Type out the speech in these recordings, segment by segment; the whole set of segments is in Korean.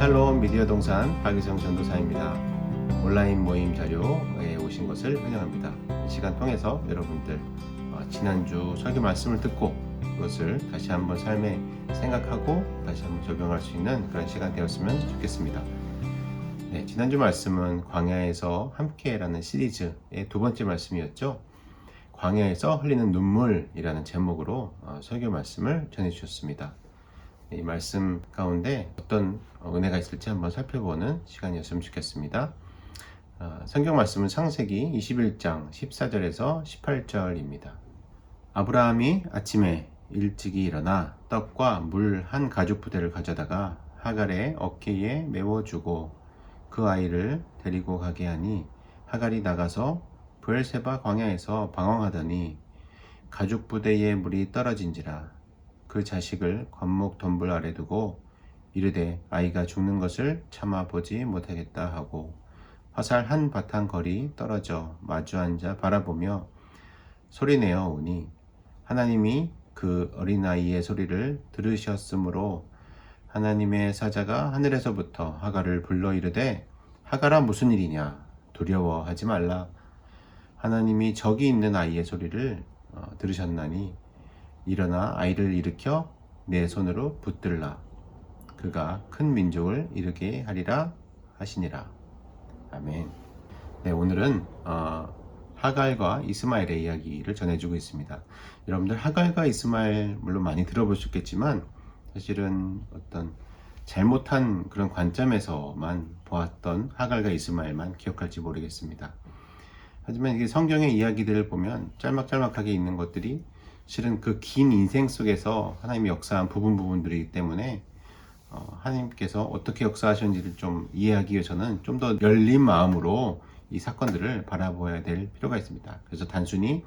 샬롬 미디어 동산 박유성 전도사입니다. 온라인 모임 자료에 오신 것을 환영합니다. 이 시간 통해서 여러분들 어, 지난주 설교 말씀을 듣고 그것을 다시 한번 삶에 생각하고 다시 한번 적용할 수 있는 그런 시간 되었으면 좋겠습니다. 네, 지난주 말씀은 광야에서 함께라는 시리즈의 두 번째 말씀이었죠. 광야에서 흘리는 눈물이라는 제목으로 어, 설교 말씀을 전해주셨습니다. 이 말씀 가운데 어떤 은혜가 있을지 한번 살펴보는 시간이었으면 좋겠습니다. 어, 성경 말씀은 창세기 21장 14절에서 18절입니다. 아브라함이 아침에 일찍이 일어나 떡과 물 한 가죽 부대를 가져다가 하갈의 어깨에 메워주고 그 아이를 데리고 가게 하니 하갈이 나가서 부엘세바 광야에서 방황하더니 가죽 부대에 물이 떨어진지라 그 자식을 관목 덤불 아래 두고 이르되 아이가 죽는 것을 참아 보지 못하겠다 하고 화살 한 바탕 거리 떨어져 마주 앉아 바라보며 소리내어 오니 하나님이 그 어린아이의 소리를 들으셨으므로 하나님의 사자가 하늘에서부터 하갈을 불러 이르되 하갈아 무슨 일이냐? 두려워하지 말라. 하나님이 저기 있는 아이의 소리를 어, 들으셨나니 일어나 아이를 일으켜 내 손으로 붙들라. 그가 큰 민족을 이르게 하리라 하시니라. 아멘. 네 오늘은 어, 하갈과 이스마엘의 이야기를 전해주고 있습니다. 여러분들 하갈과 이스마엘 물론 많이 들어보셨겠지만 사실은 어떤 잘못한 그런 관점에서만 보았던 하갈과 이스마엘만 기억할지 모르겠습니다. 하지만 이게 성경의 이야기들을 보면 짤막짤막하게 있는 것들이 실은 그 긴 인생 속에서 하나님이 역사한 부분 부분들이기 때문에 어, 하나님께서 어떻게 역사하셨는지를 좀 이해하기 위해서는 좀 더 열린 마음으로 이 사건들을 바라보아야 될 필요가 있습니다. 그래서 단순히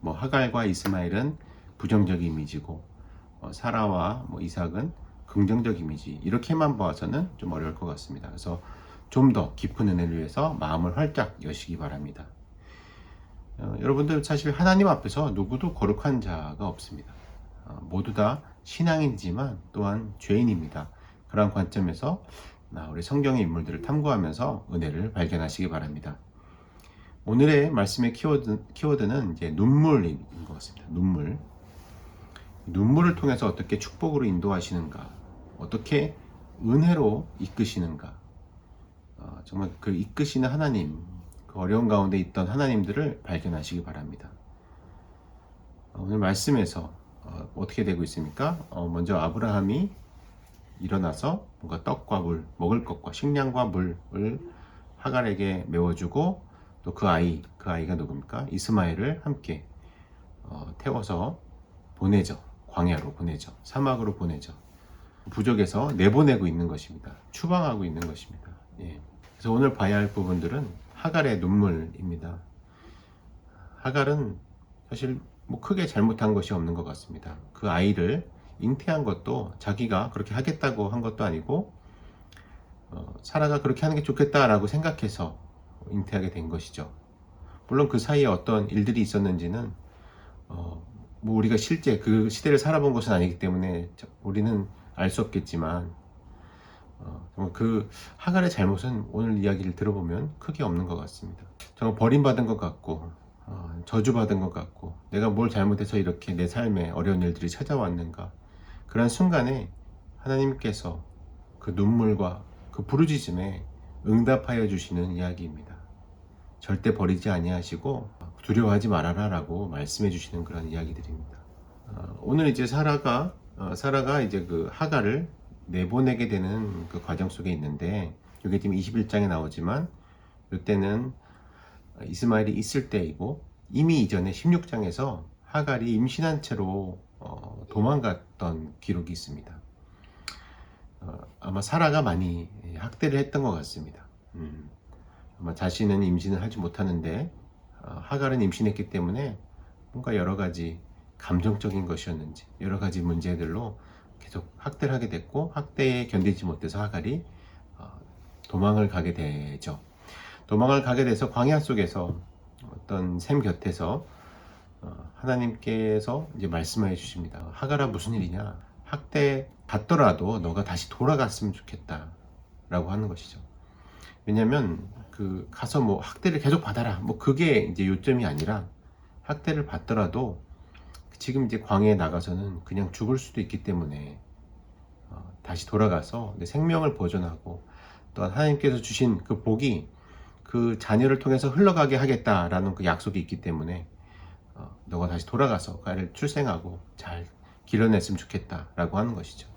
뭐 하갈과 이스마엘은 부정적 이미지고 어, 사라와 뭐 이삭은 긍정적 이미지 이렇게만 봐서는 좀 어려울 것 같습니다. 그래서 좀 더 깊은 은혜를 위해서 마음을 활짝 여시기 바랍니다. 어, 여러분들 사실 하나님 앞에서 누구도 거룩한 자가 없습니다. 어, 모두 다 신앙인이지만 또한 죄인입니다. 그런 관점에서 나 우리 성경의 인물들을 탐구하면서 은혜를 발견하시기 바랍니다. 오늘의 말씀의 키워드, 키워드는 이제 눈물인 것 같습니다. 눈물. 눈물을 통해서 어떻게 축복으로 인도하시는가, 어떻게 은혜로 이끄시는가, 어, 정말 그 이끄시는 하나님, 그 어려운 가운데 있던 하나님들을 발견하시기 바랍니다. 어, 오늘 말씀에서 어, 떻게 되고 있습니까? 어, 먼저 아브라함이 일어나서 뭔가 떡과 물, 먹을 것과 식량과 물을 하갈에게 메워주고 또 그 아이, 그 아이가 누굽니까? 이스마엘을 함께 어, 태워서 보내죠. 광야로 보내죠. 사막으로 보내죠. 부족에서 내보내고 있는 것입니다. 추방하고 있는 것입니다. 예. 그래서 오늘 봐야 할 부분들은 하갈의 눈물입니다. 하갈은 사실 뭐 크게 잘못한 것이 없는 것 같습니다. 그 아이를 잉태한 것도 자기가 그렇게 하겠다고 한 것도 아니고 어, 사라가 그렇게 하는 게 좋겠다라고 생각해서 잉태하게 된 것이죠. 물론 그 사이에 어떤 일들이 있었는지는 어, 뭐 우리가 실제 그 시대를 살아본 것은 아니기 때문에 우리는 알 수 없겠지만 어, 정말 그 하갈의 잘못은 오늘 이야기를 들어보면 크게 없는 것 같습니다. 정말 버림받은 것 같고 어, 저주받은 것 같고 내가 뭘 잘못해서 이렇게 내 삶에 어려운 일들이 찾아왔는가 그런 순간에 하나님께서 그 눈물과 그 부르짖음에 응답하여 주시는 이야기입니다. 절대 버리지 아니하시고 두려워하지 말아라라고 말씀해 주시는 그런 이야기들입니다. 어, 오늘 이제 사라가 어, 사라가 이제 그 하갈을 내보내게 되는 그 과정 속에 있는데 이게 지금 21장에 나오지만 이때는 이스마엘이 있을 때이고 이미 이전에 16장에서 하갈이 임신한 채로 어, 도망갔던 기록이 있습니다. 어, 아마 사라가 많이 학대를 했던 것 같습니다. 음, 아마 자신은 임신을 하지 못하는데 어, 하갈은 임신했기 때문에 뭔가 여러 가지 감정적인 것이었는지 여러 가지 문제들로 계속 학대를 하게 됐고 학대에 견디지 못해서 하갈이 어, 도망을 가게 되죠. 도망을 가게 돼서 광야 속에서 어떤 샘 곁에서 어, 하나님께서 이제 말씀해 주십니다. 하갈아 무슨 일이냐? 학대 받더라도 너가 다시 돌아갔으면 좋겠다. 라고 하는 것이죠. 왜냐하면 그 가서 뭐 학대를 계속 받아라 뭐 그게 이제 요점이 아니라 학대를 받더라도 지금 이제 광야에 나가서는 그냥 죽을 수도 있기 때문에 어, 다시 돌아가서 내 생명을 보존하고 또한 하나님께서 주신 그 복이 그 자녀를 통해서 흘러가게 하겠다라는 그 약속이 있기 때문에 어, 너가 다시 돌아가서 그 아이를 출생하고 잘 길러냈으면 좋겠다라고 하는 것이죠.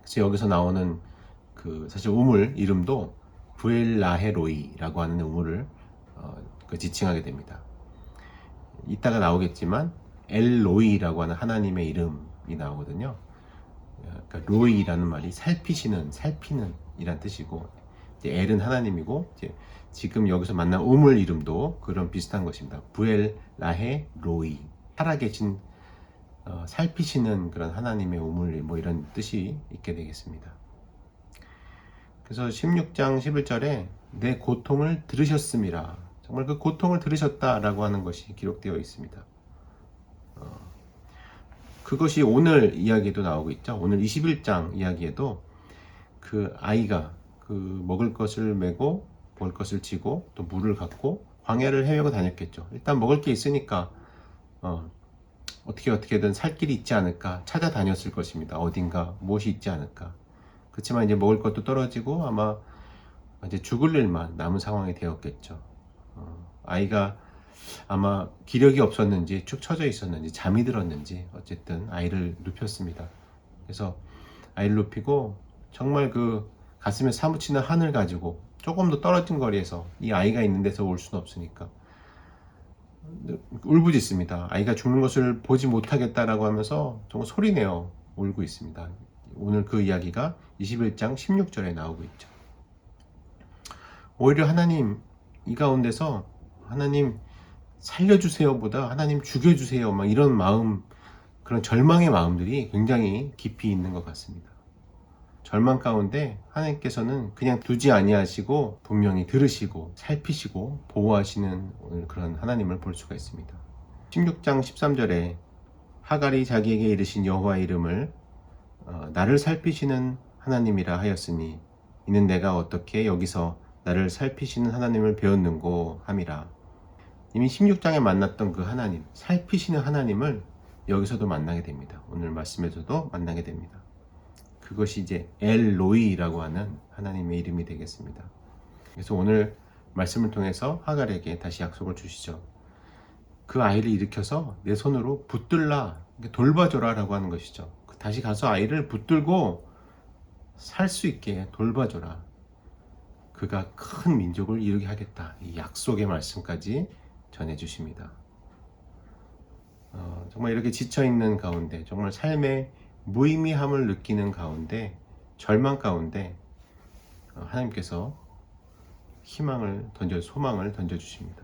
그래서 여기서 나오는 그 사실 우물 이름도 부엘라헤로이라고 하는 우물을 어, 그 지칭하게 됩니다. 이따가 나오겠지만 엘로이라고 하는 하나님의 이름이 나오거든요. 그러니까 로이라는 말이 살피시는, 살피는 이란 뜻이고 이제 엘은 하나님이고 이제 지금 여기서 만난 우물 이름도 그런 비슷한 것입니다. 부엘 라헤 로이 살아계신 어, 살피시는 그런 하나님의 우물 뭐 이런 뜻이 있게 되겠습니다. 그래서 16장 11절에 내 고통을 들으셨음이라 정말 그 고통을 들으셨다라고 하는 것이 기록되어 있습니다. 어, 그것이 오늘 이야기도 나오고 있죠. 오늘 21장 이야기에도 그 아이가 그 먹을 것을 메고 먹을 것을 지고 또 물을 갖고 광야를 헤매고 다녔겠죠. 일단 먹을 게 있으니까 어, 어떻게 어떻게든 살 길이 있지 않을까 찾아다녔을 것입니다. 어딘가 무엇이 있지 않을까. 그렇지만 이제 먹을 것도 떨어지고 아마 이제 죽을 일만 남은 상황이 되었겠죠. 어, 아이가 아마 기력이 없었는지 축 처져 있었는지 잠이 들었는지 어쨌든 아이를 눕혔습니다. 그래서 아이를 눕히고 정말 그 가슴에 사무치는 한을 가지고 조금 더 떨어진 거리에서 이 아이가 있는 데서 올 수는 없으니까 울부짖습니다. 아이가 죽는 것을 보지 못하겠다라고 하면서 정말 소리내어 울고 있습니다. 오늘 그 이야기가 21장 16절에 나오고 있죠. 오히려 하나님 이 가운데서 하나님 살려주세요보다 하나님 죽여주세요 막 이런 마음 그런 절망의 마음들이 굉장히 깊이 있는 것 같습니다. 절망 가운데 하나님께서는 그냥 두지 아니하시고 분명히 들으시고 살피시고 보호하시는 그런 하나님을 볼 수가 있습니다. 16장 13절에 하갈이 자기에게 이르신 여호와 이름을 어, 나를 살피시는 하나님이라 하였으니 이는 내가 어떻게 여기서 나를 살피시는 하나님을 배웠는고 함이라. 이미 16장에 만났던 그 하나님, 살피시는 하나님을 여기서도 만나게 됩니다. 오늘 말씀에서도 만나게 됩니다. 그것이 이제 엘로이라고 하는 하나님의 이름이 되겠습니다. 그래서 오늘 말씀을 통해서 하갈에게 다시 약속을 주시죠. 그 아이를 일으켜서 내 손으로 붙들라, 돌봐줘라 라고 하는 것이죠. 다시 가서 아이를 붙들고 살 수 있게 돌봐줘라. 그가 큰 민족을 이루게 하겠다. 이 약속의 말씀까지 전해주십니다. 어, 정말 이렇게 지쳐있는 가운데, 정말 삶의 무의미함을 느끼는 가운데, 절망 가운데, 어, 하나님께서 희망을 던져, 소망을 던져주십니다.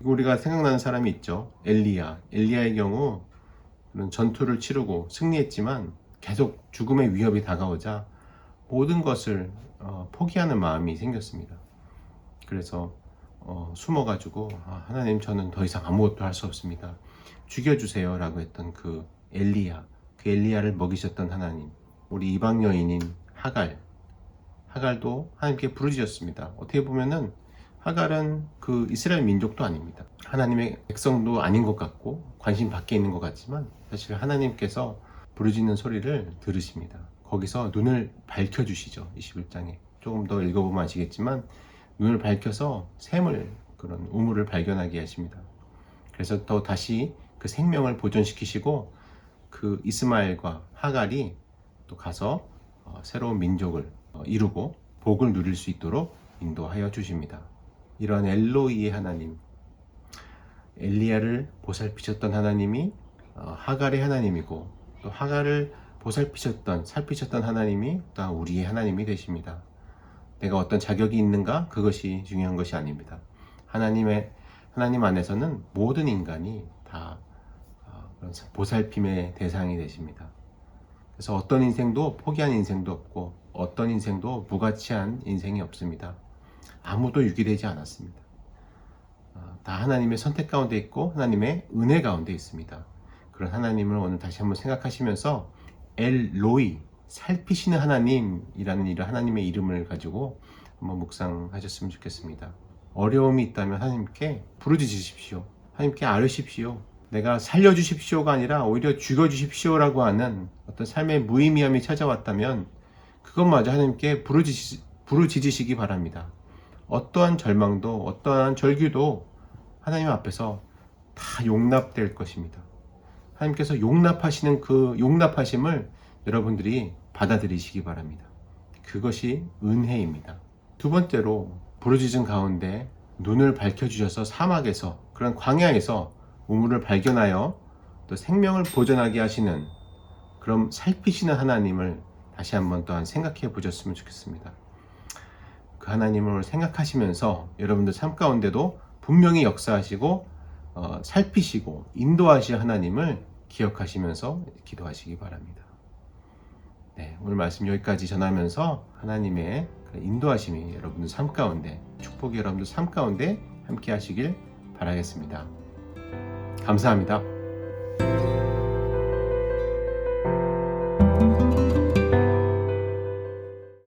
우리가 생각나는 사람이 있죠. 엘리야. 엘리야의 경우 전투를 치르고 승리했지만 계속 죽음의 위협이 다가오자 모든 것을 어, 포기하는 마음이 생겼습니다. 그래서 어, 숨어가지고 아, 하나님 저는 더 이상 아무것도 할 수 없습니다. 죽여주세요라고 했던 그 엘리야, 그 엘리야를 먹이셨던 하나님, 우리 이방 여인인 하갈, 하갈도 하나님께 부르짖었습니다. 어떻게 보면은 하갈은 그 이스라엘 민족도 아닙니다. 하나님의 백성도 아닌 것 같고 관심 밖에 있는 것 같지만 사실 하나님께서 부르짖는 소리를 들으십니다. 거기서 눈을 밝혀 주시죠. 21장에. 조금 더 읽어보면 아시겠지만 눈을 밝혀서 샘을 그런 우물을 발견하게 하십니다. 그래서 더 다시 그 생명을 보존시키시고 그 이스마엘과 하갈이 또 가서 어, 새로운 민족을 어, 이루고 복을 누릴 수 있도록 인도하여 주십니다. 이런 엘로이의 하나님, 엘리야를 보살피셨던 하나님이 어, 하갈의 하나님이고 또 하갈을 보살피셨던 살피셨던 하나님이 또 우리의 하나님이 되십니다. 내가 어떤 자격이 있는가 그것이 중요한 것이 아닙니다. 하나님의 하나님 안에서는 모든 인간이 다 어, 보살핌의 대상이 되십니다. 그래서 어떤 인생도 포기한 인생도 없고 어떤 인생도 무가치한 인생이 없습니다. 아무도 유기되지 않았습니다. 어, 다 하나님의 선택 가운데 있고 하나님의 은혜 가운데 있습니다. 그런 하나님을 오늘 다시 한번 생각하시면서 엘로이 살피시는 하나님이라는 이 하나님의 이름을 가지고 한번 묵상하셨으면 좋겠습니다. 어려움이 있다면 하나님께 부르짖으십시오. 하나님께 아뢰십시오. 내가 살려주십시오가 아니라 오히려 죽여주십시오라고 하는 어떤 삶의 무의미함이 찾아왔다면 그것마저 하나님께 부르짖, 부르짖으시기 바랍니다. 어떠한 절망도 어떠한 절규도 하나님 앞에서 다 용납될 것입니다. 하나님께서 용납하시는 그 용납하심을 여러분들이 받아들이시기 바랍니다. 그것이 은혜입니다. 두 번째로 부르짖은 가운데 눈을 밝혀주셔서 사막에서 그런 광야에서 우물을 발견하여 또 생명을 보존하게 하시는 그럼 살피시는 하나님을 다시 한번 또한 생각해 보셨으면 좋겠습니다. 그 하나님을 생각하시면서 여러분들 삶 가운데도 분명히 역사하시고 어, 살피시고 인도하실 하나님을 기억하시면서 기도하시기 바랍니다. 네, 오늘 말씀 여기까지 전하면서 하나님의 그 인도하심이 여러분들 삶 가운데 축복이 여러분들 삶 가운데 함께 하시길 바라겠습니다. 감사합니다.